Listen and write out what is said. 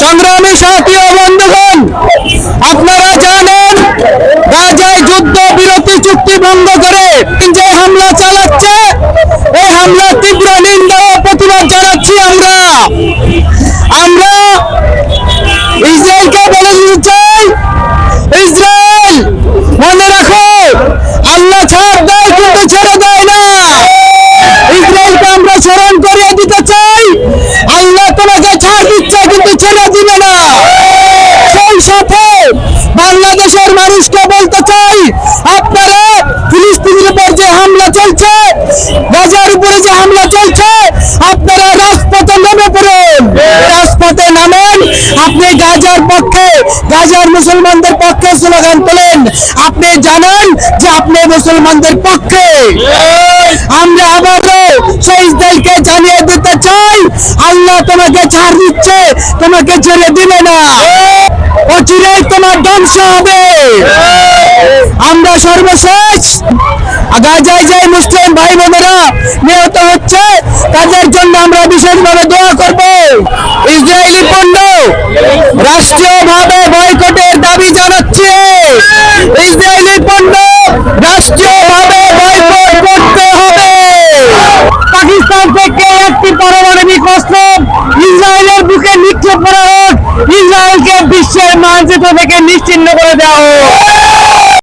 সংগ্রামী সাথী ও বন্ধুগণ, আপনারা জানেন গাজায় যুদ্ধ, বিরতি, চুক্তি ভঙ্গ করে যে হামলা চালাচ্ছে, এই হামলার তীব্র নিন্দা প্রতিবাদ জানাচ্ছি আমরা। আমরা ইসরায়েলকে বলে দিতে চাই ইসরায়েল, মনে রাখো আল্লাহ ছাড় দেয় কিন্তু ছেড়ে দেয় না। ইসরায়েলকে আমরা স্মরণ করিয়ে দিতে চাই, আল্লাহ তোমাকে ছেড়ে দিবে না সেই সাথে মানুষকে বলতে চাই, আপনারা ফিলিস্তিনের উপর যে হামলা চলছে গাজার উপরে যে হামলা চলছে, আপনারা রাজপথে নেমে পড়ুন। রাজপথে নামেন, আপনি গাজার পক্ষে, গাজার মুসলমানদের পক্ষে স্লোগান তোলেন। আপনি জানেন যে আপনি মুসলমানদের পক্ষে। আমরা আবারও শহীদদেরকে জানিয়ে দিতে চাই, আল্লাহ তোমাকে ছাড় দিচ্ছে, তোমাকে ছেড়ে দিবে না। অচিরেই তোমার ধ্বংস হবে। আমরা সর্বশেষ। গাজায় যে মুসলিম ভাই বোনেরা, নিহত হচ্ছে। তাদের জন্য আমরা বিশেষভাবে দোয়া করব। ইসরায়েলি পণ্য রাষ্ট্রীয়ভাবে বয়কটের দাবি জানাচ্ছি। ইসরায়েলি পণ্য রাষ্ট্রীয়ভাবে বয়কট করতে হবে। পাকিস্তান থেকে একটি পারমাণবিক অস্ত্র ইসরায়েলের বুকে নিক্ষেপ করা বিশ্বের মানচিত্র থেকে নিশ্চিহ্ন করে হোক।